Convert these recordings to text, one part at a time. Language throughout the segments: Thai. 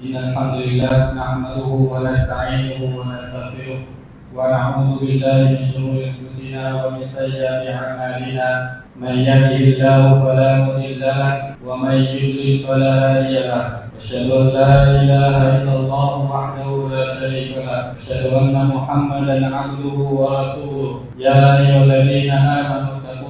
إن الحمد لله نحمده ونستعينه ونستغفره ونعوذ بالله من شرور أنفسنا ومن سيئات أعمالنا. من يهده الله فلا مضل له ومن يضلل فلا هادي له. أشهد أن لا إله إلا الله وحده لا شريك له. أشهد أن محمدا عبده ورسوله. يا أيها الذين آمنوا اتقوا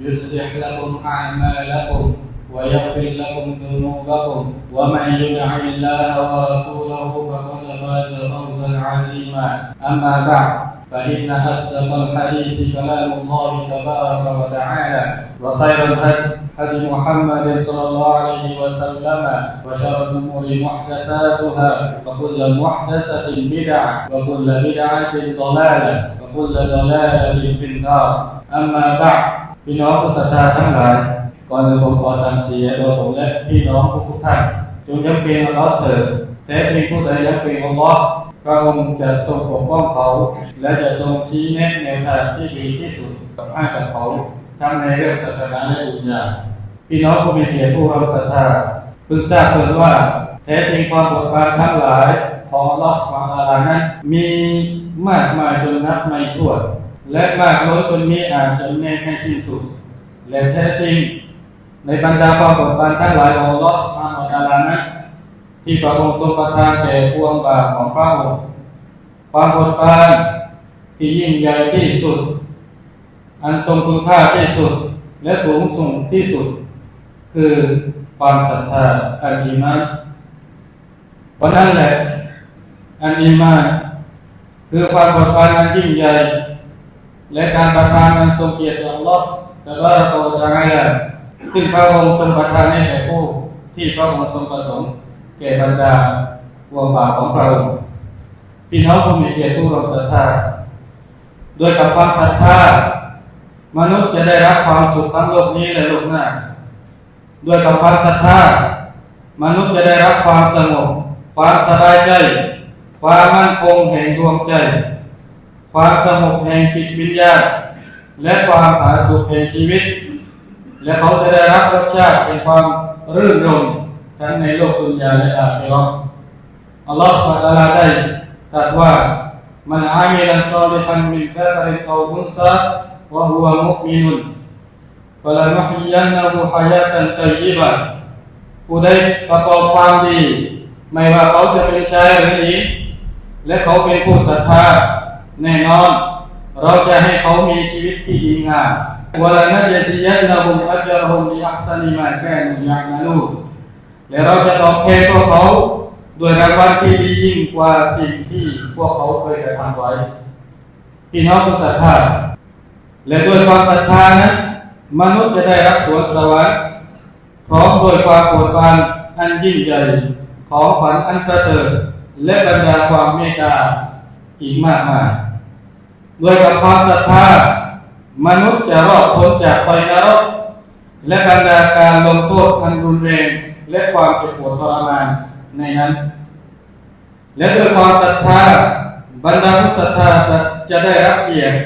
يصلح لكم أعمالكم ويغفر لكم ذنوبكم ومن يطع الله ورسوله فقد فاز فوزا عظيما. أما بعد فإن أصدق الحديث كلام الله تبارك وتعالى وخير الهدي هدي محمد صلى الله عليه وسلم وشر الأمور محدثاتها وكل محدثة بدعة وكل بدعة ضلالة وكل ضلالة في النار. أما بعد พี่น้องผู้ศรัทธาทั้งหลาย ก่อนอื่นผมขอสั่งเสียโดยผมและพี่น้องทุกท่านจงยำเกรงอัลลอฮ์เถิดแท้จริงผู้ใดยำเกรงอัลลอฮ์พระองค์จะทรงปกป้องเขา และจะทรงชี้แนะแนวทางที่ดีที่สุดกับให้กับเขาทั้งในเรื่องศาสนาและอุญญาพี่น้องผู้มีเกียรติผู้รับศรัทธาเพิ่งทราบเพิ่งว่าแท้จริงความบทบาททั้งหลายของอัลลอฮ์สุบฮานะฮูวะตะอาลานั้นมีมากมายจนนับไม่ถ้วน และมากล้นจนมีอาจจะแน่ให้สิ้นสุด และแท้จริง ในบรรดาความบทบาททั้งหลายของอัลอสุบฮานะฮูวะตะอาลานั้นที่พระองค์ทรงประทานแก่พวงบาปของพระองค์ความบทบาทที่ยิ่งใหญ่ที่สุด อันทรงคุณค่าที่สุด และสูงส่งที่สุด คือความศรัทธาอันอีมานเพราะนั้นแหละ อันอีมานคือความบทบาทอันยิ่งใหญ่ และการประทานอันทรงเกียรติของลอฮ์จะว่าเราจะไงล่ะซึ่งพระองค์ทรงประทานให้แก่ผู้ที่พระองค์ทรงประสงค์แก่บรรดาวงบาของพระองค์พี่น้องผู้มีเกียรติผู้รับศรัทธาโดยกับความศรัทธามนุษย์จะได้รับความสุขทั้งโลกนี้และโลกหน้าด้วยกับความศรัทธามนุษย์จะได้รับความสงบความสบายใจ ความมั่นคงแห่งดวงใจ ความสงบแห่งจิตวิญญาณและความผาสุกแห่งชีวิต และเขาจะได้รับรสชาติแห่งความรื่นรมทั้งในโลกดุนยาและอาคิเราะห์อัลลอฮฺสุบฮาได้ตรัสว่ามันอามิลันซอลิฮันมินซากรินเอาอุนซาวะฮุวะมุมินุนฟะลานุฮิยันนะฮูฮายาตันตัยบะผู้ใดประกอบความดี ไม่ว่าเขาจะเป็นชายหรือหญิงและเขาเป็นผู้ศรัทธา แน่นอน เราจะให้เขามีชีวิตที่ดีงามวลานะยะซิยันนะฮุมอัจรฮุมบิอัห์ซานิมาแกนุยะมาลูและเราจะตอบแทนพวกเขาด้วยรางวัลที่ดียิ่งกว่าสิ่งที่พวกเขาเคยกระทำไว้พี่น้องผู้ศรัทธาและด้วยความศรัทธานั้นมนุษย์จะได้รับสวนสวรรค์พร้อมด้วยความโปรดปรานอันยิ่งใหญ่ของขวัญอันประเสริฐและบรรดาความเมตตา อีกมากมายด้วยกับความศรัทธามนุษย์จะรอดพ้นจากไฟนรกและบรรดาการลงโทษอันรุนแรงและความเจ็บปวดทรมานในนั้น และด้วยความศรัทธาบรรดาผู้ศรัทธาจะจะได้รับเกียรติ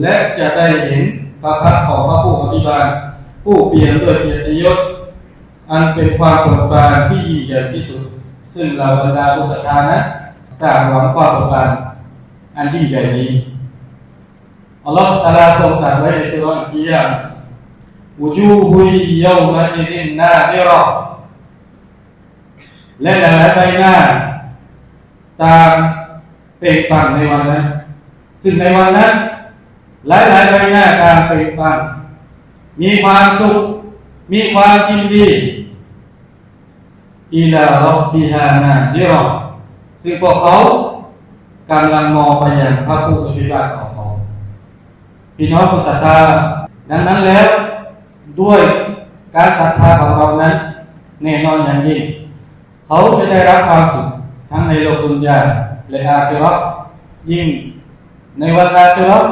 และจะได้เห็นพระพักของพระผู้อภิบาลผู้เปลี่ยนด้วยเกียรติยศอันเป็นความโปรดปรานที่ยิ่งใหญ่ที่สุด ซึ่งเราบรรดาผู้ศรัทธานะต่างหวังความโปรดปราน อันยิ่งใหญ่นี้อัลลอฮฺตาลาทรงตรัสไว้ในสุราอัลกิยามวุจูฮุยเยามาอิดินนาดิรอและหลายๆใบหน้า ตามเปล่งปลั่งในวันนั้น ซึ่งในวันนั้น หลายๆใบหน้าตามเปล่งปลั่งมีความสุข มีความยินดีอิลารับบิฮานาซิรอซึ่งพวกเขา กำลังมองไปยังพระผู้อภิบาของเขาพี่น้องผู้ศรัทธาดังนั้นแล้วด้วยการศรัทธาของเรานั้นแน่นอนอย่างยิ่งเขาจะได้รับความสุขทั้งในโลกดุนยาและอาคิเราะห์ยิ่งในวันอาคิเราะห์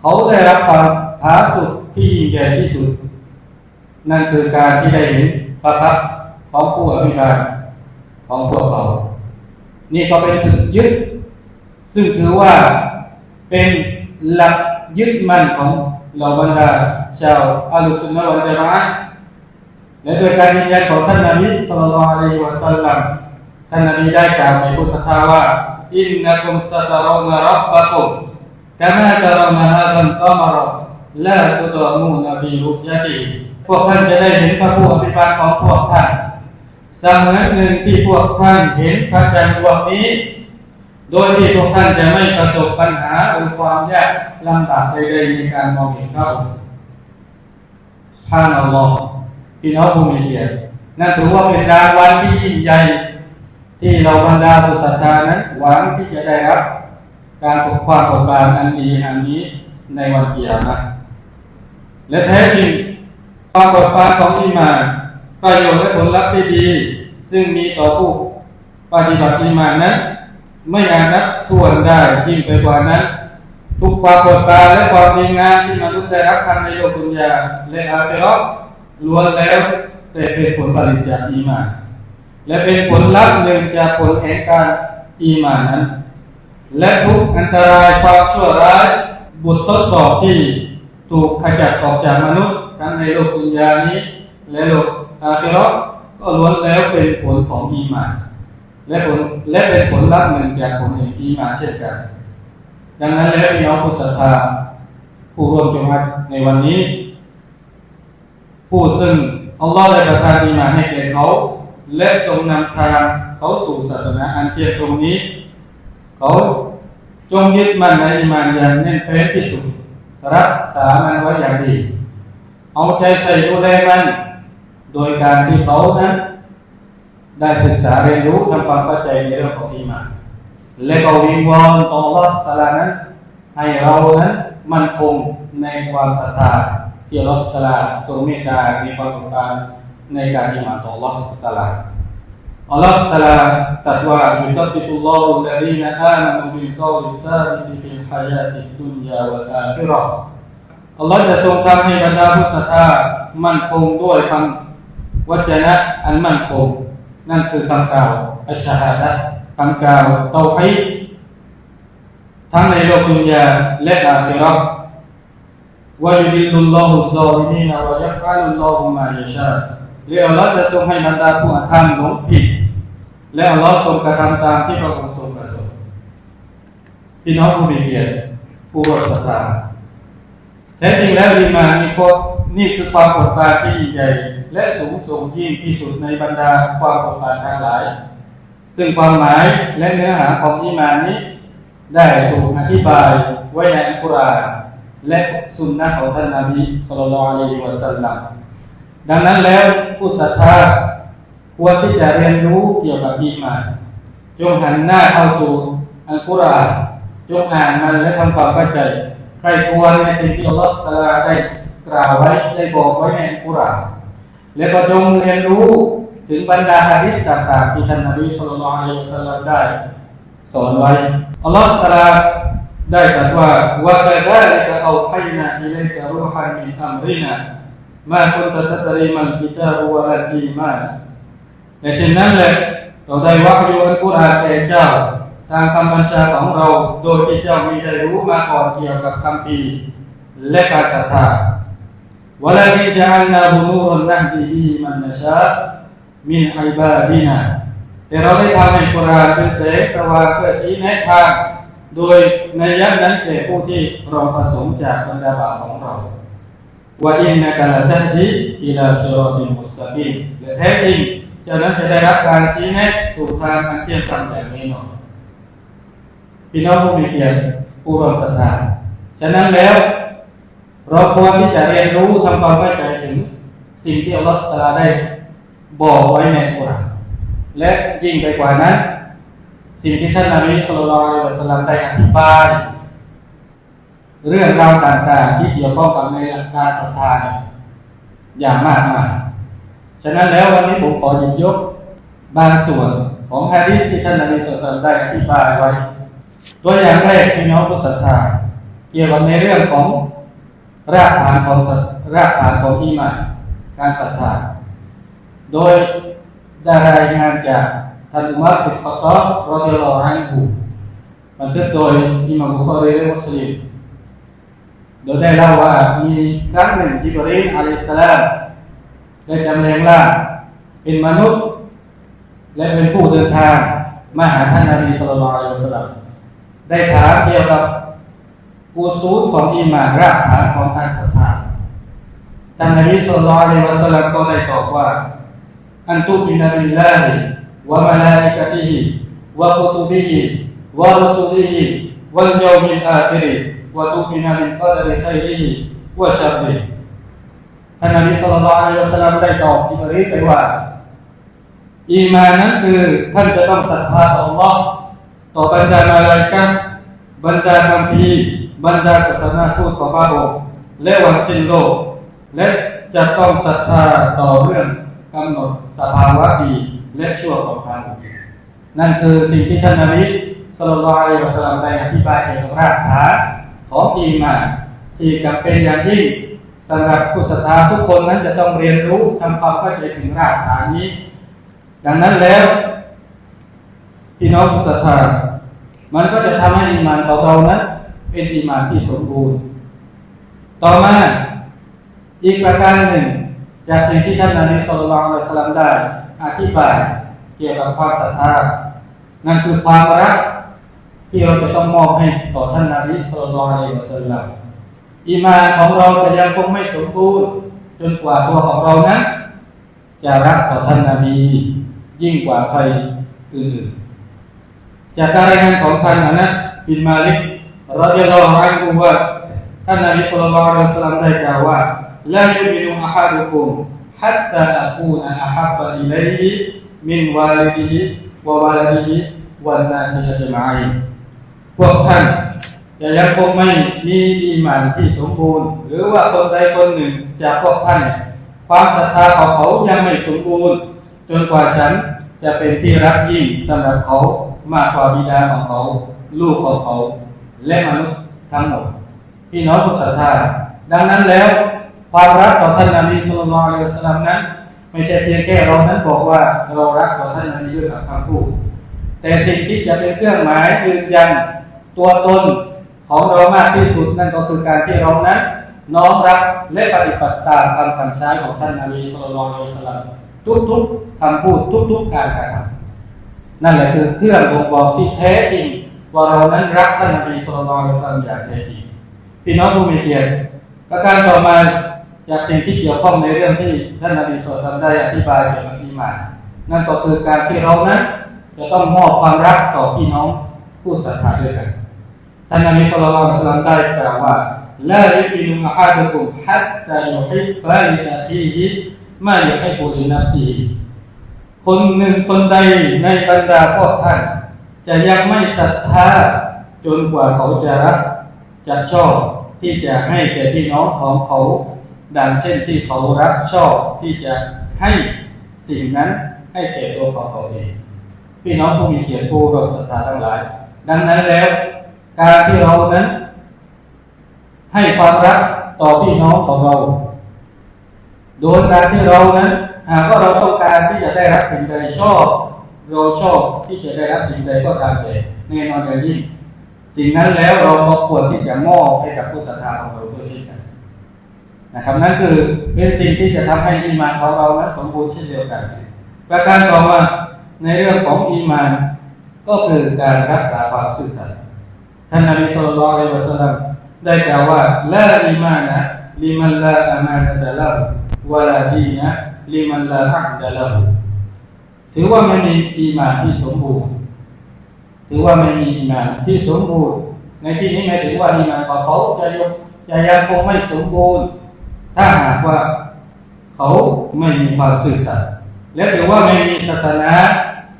เขาได้รับความผาสุกที่ยิ่งใหญ่ที่สุด นั่นคือการที่ได้เห็นพระพักของผู้อภิบาลของพวกเขา นี่ก็เป็นถึงยึด ซึ่งถือว่าเป็นหลักยึดมั่นของเหล่าบรรดาชาวอัลลอฮฺสุนนะวันจะมาและโดยการยืนยันของท่านนบีสุลต่านอะลัยฮิวะสัลลัมท่านนบีได้กล่าวในพุทธศาสนาว่าอินนักุมสัตรอนรับบะกุมกามาตรอนฮาดันตัมรลาตุดามูนฟีรุยะติพวกท่านจะได้เห็นพระผู้อภิบาลของพวกท่านเสมือนหนึ่งที่พวกท่านเห็นพระจันทร์ดวงนี้ โดยที่พวกท่านจะไม่ประสบปัญหาหรือความยากลำบากใดๆในการมองเห็นเขาพานอัลลอฮ์พี่น้องผู้มีเกียรตินั่นถือว่าเป็นรางวัลที่ยิ่งใหญ่ที่เราบรรดาผู้ศรัทธานั้นหวังที่จะได้รับ การปกความปกปรานอันดีอันนี้ในวันเกียรติและแท้จริงความปกปรานของอีมานประโยชน์และผลลัพธ์ที่ดี ซึ่งมีต่อผู้ปฏิบัติอีมานนั้น ไม่อาจนับทวนได้ยิ่งไปกว่านั้น ทุกความปวดปราและความดีงามที่มนุษย์ได้รับทางในโลกดุนยาและอาคิเราะห์ล้วนแล้วแต่เป็นผลผลิตจากอีมาน และเป็นผลลัพธ์หนึ่งจากผลแห่งการอีมานนั้น และทุกอันตรายความชั่วร้ายบททดสอบที่ถูกขจัดออกจากมนุษย์ทั้งในโลกดุนยานี้ และโลกอาคิเราะก็ล้วนแล้วเป็นผลของอีมาน และผลและเป็นผลลัพธ์หนึ่งจากผลแห่งอีมาเช่นกัน ดังนั้นแล้วพี่น้องผู้ศรัทธาผู้ร่วมจงรักในวันนี้ ผู้ซึ่งอัลลอฮ์ได้ประทานอีมาให้แก่เขา และทรงนำทางเขาสู่ศาสนาอันเทียบตรงนี้ เขาจงยึดมั่นในอีมานอย่างแน่นแฟ้นที่สุด รักษามันไว้อย่างดี เอาใจใส่ดูแลมัน โดยการที่เขานั้น ได้ศึกษาเรียนรู้ทำความเข้าใจในเรื่องของอีมานและก็วิงวอนต่ออัลลอฮฺตะอาลานั้น ให้เรานั้นมั่นคงในความศรัทธาที่อัลลอฮฺตะอาลาทรงเมตตาในความต้องการในการอิมานต่ออัลลอฮฺตะอาลาอัลลอฮฺตะอาลาตรัสว่ายุสับบิตุลลอฮุลลดีนอามานุบิลกอลิซาบิติฟิลฮายาติดดุนยาวัลอาคิเราะห์อัลลอฮฺจะทรงทำให้บรรดาผู้ศรัทธามั่นคงด้วยคำวจนะอันมั่นคง นั่นคือคำกล่าวอัชฮะดะคำกล่าวเตาฮีทั้งในโลกดุนยาและอาคิเราะห์วะยุดิลลุลลอฮุซอลิมีนวะยัฟอัลลุลลอฮุมายะชาและอัลลอฮ์จะทรงให้บรรดาผู้อาธรรมหลงผิด และอัลลอฮ์ทรงกระทำตามที่พระองค์ทรงประสงค์พี่น้องผู้มีเกียรติผู้รักศรัทธาแท้จริงแล้วอีมานนี่ก็นี่คือความปรดปรานที่ยิ่งใหญ่ และสูงส่งยิ่งที่สุดในบรรดาความปรดปรานทั้งหลาย ซึ่งความหมายและเนื้อหาของอีมานนี้ ได้ถูกอธิบายไว้ในอัลกุรอานและสุนนะของท่านนบีสุลต่านอะลัยฮิวะสัลลัมดังนั้นแล้วผู้ศรัทธาควรที่จะเรียนรู้เกี่ยวกับอีมานจงหันหน้าเข้าสู่อัลกุรอานจงอ่านมันและทำความเข้าใจใครควรในสิ่งที่อัลลอฮฺตะอาลาได้กล่าวไว้ได้บอกไว้ในอัลกุรอาน และก็จงเรียนรู้ถึงบรรดาฮะดิษต่างๆที่ท่านนบีสุลต่านอะลัยฮิวะสัลลัมได้สอนไว้อัลลอฮฺตรัสได้ตรัสว่าว่าแต่ได้จะเอาไข่นาอิเลกะรูฮันมินอัมรินามาคุณตะตัตรีมันกิตาบวะลัดีมานและเช่นนั้นแหละเราได้วะฮยูอัลกุรอานแก่เจ้าตามคำบัญชาของเราโดยที่เจ้ามีได้รู้มาก่อนเกี่ยวกับคำพีร์และการศรัทธา วะลากิจอันนาบุนูรนะดีบีมันนชามินอิบาดีนาแต่เราได้ทำให้กุรานเป็นแสงสว่างเพื่อชี้แนะทางโดยในยันนั้นแก่ผู้ที่เราประสงค์จากบรรดาบาของเราว่าอินนักลาตัดีอิลาซิรอติมุสตะกีมและแท้จริงเจ้านั้นจะได้รับการชี้แนะสู่ทางอันเที่ยงธรรมอย่างแน่นอนพี่น้องผู้มีเกียรติผู้ร่วมศรัทธาฉะนั้นแล้ว เราควรที่จะเรียนรู้ทำความเข้าใจถึงสิ่งที่อัลลอฮฺตรัสได้บอกไว้ในกุรานและยิ่งไปกว่านั้น สิ่งที่ท่านนาบีสุลต่านละสัลลัมได้อธิบาย เรื่องราวต่างๆที่เกี่ยวข้องกับในหลักการศรัทธาอย่างมากมายฉะนั้นแล้ววันนี้ผมขอหยิบยกบางส่วนของฮะดีษที่ท่านนบีสุลต่านได้อธิบายไว้ ตัวอย่างแรกพี่น้องผู้ศรัทธาเกี่ยวกับในเรื่องของ รากฐานของรากฐานของอีมานการศรัทธาโดยได้รายงานจากท่านอุมัรบินขอตอบรอดิลลอฮุอันฮุบันทึกโดยอิมามบุคอรีและมุสลิมโดยได้เล่าว่ามีครั้งหนึ่งจิบรีนอะลัยสลามได้จำแรงร่าเป็นมนุษย์ และเป็นผู้เดินทางมาหาท่านนบีสุลต่านละสัลลัมได้ถามเกี่ยวกับ อุซูลของอีหมานรากฐานของการศรัทธาท่านนบีสุลต่านละสัลลัมก็ได้ตอบว่า อันตุบินาบิลลาฮิวะมะลาอิกะติฮิวะกุตุบิฮิวะรุสุลิฮิวัลยอมิลอาคิริวะตุบินาบิลกอดริคัยริฮิวะชัรริท่านนบีสุลต่านละสัลลัมได้ตอบจิบรีไปว่าอีมานนั้นคือท่านจะต้องศรัทธาต่อ Allah ต่อบรรดามาลาอิกะบรรดาคัมภีร์ บรรดาศาสนาทูตของพระองค์และวันสิ้นโลก และจะต้องศรัทธาต่อเรื่องกำหนดสภาวะดีและชั่วของท่านนั่นคือสิ่งที่ท่านนบีสุลต่านละอัสลามได้อธิบายเกี่ยวกับรากฐานของอีมานที่จำเป็นอย่างยิ่งสำหรับผู้ศรัทธาทุกคนนั้นจะต้องเรียนรู้ทำความเข้าใจถึงรากฐานนี้ ดังนั้นแล้วพี่น้องผู้ศรัทธามันก็จะทำให้อีมานของเรานั้น เป็นอีมานที่สมบูรณ์ ต่อมาอีกประการหนึ่ง จากสิ่งที่ท่านนบีสุลต่านละสลัมได้อธิบายเกี่ยวกับความศรัทธานั่นคือความรักที่เราจะต้องมอบให้ต่อท่านนบีสุลต่านละสลัมอีมานของเราจะยังคงไม่สมบูรณ์จนกว่าตัวของเรานั้นจะรักต่อท่านนบียิ่งกว่าใครอื่นจากการรายงานของท่านอานัสบินมาลิก เรดิยัลอฮุอันฮุว่าท่านนบีสุลต่านละสัลลัมได้กล่าวว่าลายุมินุอะฮัดุคุมฮัตตาอะคูนอะฮับบะอิลัยฮิมินวาลิดิฮิวะวาลดิฮิวันนาสิยะจมะอินพวกท่านจะยังคงไม่มีอีหมานที่สมบูรณ์ หรือว่าคนใดคนหนึ่งจากพวกท่านความศรัทธาของเขายังไม่สมบูรณ์ จนกว่าฉันจะเป็นที่รักยิ่งสำหรับเขามากกว่าบิดาของเขา ลูกของเขา และมนุษย์ทั้งหมดพี่น้องผู้ศรัทธาดังนั้นแล้ว ความรักต่อท่านนบีสุลต่านอัลสลัมนั้น ไม่ใช่เพียงแค่เรานั้นบอกว่าเรารักต่อท่านนบีด้วยคำพูดแต่สิ่งที่จะเป็นเครื่องหมายยืนยันตัวตนของเรามากที่สุดนั่นก็คือการที่เรานั้นน้อมรับและปฏิบัติตามคำสั่งใช้ของท่านนบีสุลต่านลสลัมทุกๆคำพูดทุกๆการกระทำนั่นแหละคือเครื่องบ่งบอกที่แท้จริง ว่าเรานั้นรักท่านนบีสุลต่านละสลัมอย่างแท้จริงพี่น้องผู้มีเกียรติประการต่อมาจากสิ่งที่เกี่ยวข้องในเรื่องที่ท่านนบีสุลต่านได้อธิบายเกี่ยวกับอีมานนั่นก็คือการที่เรานั้นจะต้องมอบความรักต่อพี่น้องผู้ศรัทธาด้วยกันท่านนบีสุลต่านสัลลัมได้กล่าวว่าลายุมินุอะฮัดุคุมฮัตตายุฮิบบะลิอาฮีฮิมายุฮิบุลินัฟซีคนหนึ่งคนใดในบรรดาพวกท่าน จะยังไม่ศรัทธาจนกว่าเขาจะรักจะชอบที่จะให้แก่พี่น้องของเขา ดังเช่นที่เขารักชอบที่จะให้สิ่งนั้นให้แก่ตัวของเขาเองพี่น้องผู้มีเกียรติผู้รักศรัทธาทั้งหลาย ดังนั้นแล้ว การที่เรานั้น ให้ความรักต่อพี่น้องของเรา โดยการที่เรานั้นหากว่าเราต้องการที่จะได้รับสิ่งใดชอบ เราชอบที่จะได้รับสิ่งใดก็ตามแต่แน่นอนอย่างยิ่งสิ่งนั้นแล้วเราก็ควรที่จะมอบให้กับผู้ศรัทธาของเราด้วยเช่นกันนะครับนั่นคือเป็นสิ่งที่จะทำให้อีมานของเรานั้นสมบูรณ์เช่นเดียวกัน ประการต่อมาในเรื่องของอีมานก็คือการรักษาความซื่อสัตย์ท่านนบีสุลต่านละอัลสลัมได้กล่าวว่าละอีมานะลิมันละอามานะตะละวะลาดีนะลิมันละฮักดะละ ถือว่าไม่มีอีมานที่สมบูรณ์ ถือว่าไม่มีอีมานที่สมบูรณ์ ในที่นี้หมายถึงว่าอีมานของเขาจะยกจะยังคงไม่สมบูรณ์ ถ้าหากว่าเขาไม่มีความซื่อสัตย์และถือว่าไม่มีศาสนา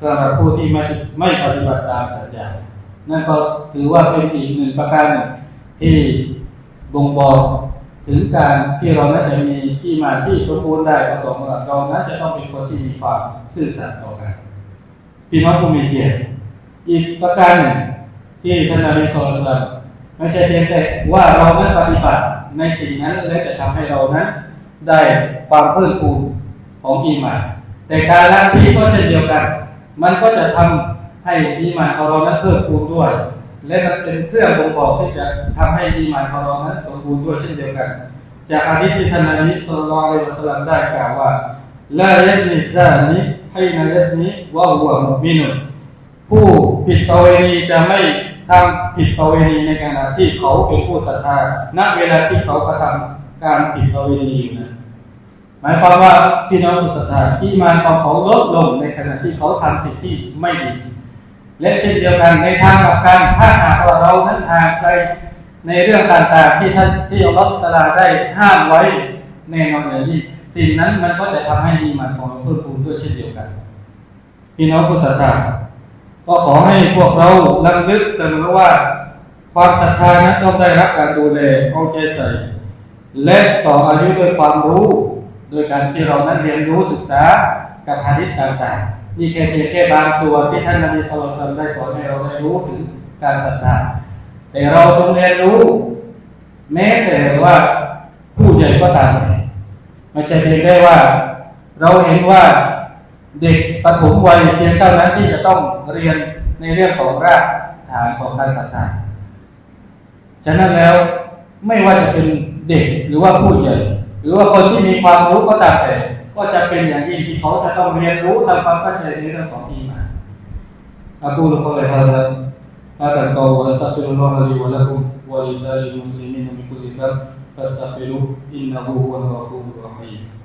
สำหรับผู้ที่ไม่ไม่ปฏิบัติตามสัจจะนั่นก็ถือว่าเป็นอีกหนึ่งประการที่บ่งบอก ถึงการที่เรานั้นจะมีที่มาที่สมบูรณ์ได้ก็ต่อเมื่อเรานั้นจะต้องเป็นคนที่มีความซื่อสัตย์ต่อกันพี่น้องผู้มีเกียรติอีกประการหนึ่งที่ท่านนบีสุลต่านไม่ใช่เพียงแต่ว่าเรานั้นปฏิบัติในสิ่งนั้นและจะทำให้เรานั้นได้ความเพิ่มพูนของอีมานแต่การละทิ้งก็เช่นเดียวกัน มันก็จะทำให้อีมานของเรานั้นเพิ่มพูนด้วย และมันเป็นเครื่องบ่งบอกที่จะทำให้อีหมานของเรานั้นสมบูรณ์ด้วยเช่นเดียวกัน จากอาดิษที่ท่านนบีสุลต่านละอัสลัมได้กล่าวว่าลายัสนิซานิให้นายัสนิวะฮุวมุมินุผู้ผิดประเวณีจะไม่ทำผิดประเวณีในขณะที่เขาเป็นผู้ศรัทธาณเวลาที่เขากระทำการผิดประเวณีอยู่นั้นหมายความว่าพี่น้องผู้ศรัทธาอีมานของเขาลดลงในขณะที่เขาทำสิ่งที่ไม่ดี และเช่นเดียวกันในทางกลับกันถ้าหากว่าเรานั้นห่างไกลในเรื่องต่างๆที่ท่านที่อัลลอฮฺสุลตาราได้ห้ามไว้แน่นอนอย่างนี้สิ่งนั้นมันก็จะทำให้อีมานของเราเพิ่มพูนด้วยเช่นเดียวกันพี่น้องผู้ศรัทธาก็ขอให้พวกเราลำลึกเสมอว่าความศรัทธานั้นต้องได้รับการดูแลเอาใจใส่ และต่ออายุด้วยความรู้ โดยการที่เรานั้นเรียนรู้ศึกษากับฮะดิษต่างๆ นี่แค่เพียงแค่บางส่วนที่ท่านนบีสุลต่านได้สอนให้เราได้รู้ถึงการศรัทธาแต่เราจงเรียนรู้ แม้แต่ว่าผู้ใหญ่ก็ตามไม่ใช่เพียงได้ว่า เราเห็นว่าเด็กปฐมวัยเพียงเท่านั้นที่จะต้องเรียนในเรื่องของรากฐานของการศรัทธาฉะนั้นแล้วไม่ว่าจะเป็นเด็กหรือว่าผู้ใหญ่ หรือว่าคนที่มีความรู้ก็ตามแต่ ก็จะเป็นอย่างยิ่ที่เขาจะต้องเรียนรู้ทำความเข้าใจในเรื่องของอีมานอะกูลกอลิฮะละฮะดะกอวะลัสตัฟิรุลลอฮะลิวะละกุมวะลิซาลิมุสลิมินมิคุลิดับฟัสตัฟิรุอินนะฮูวะลกอฟูรุฮีม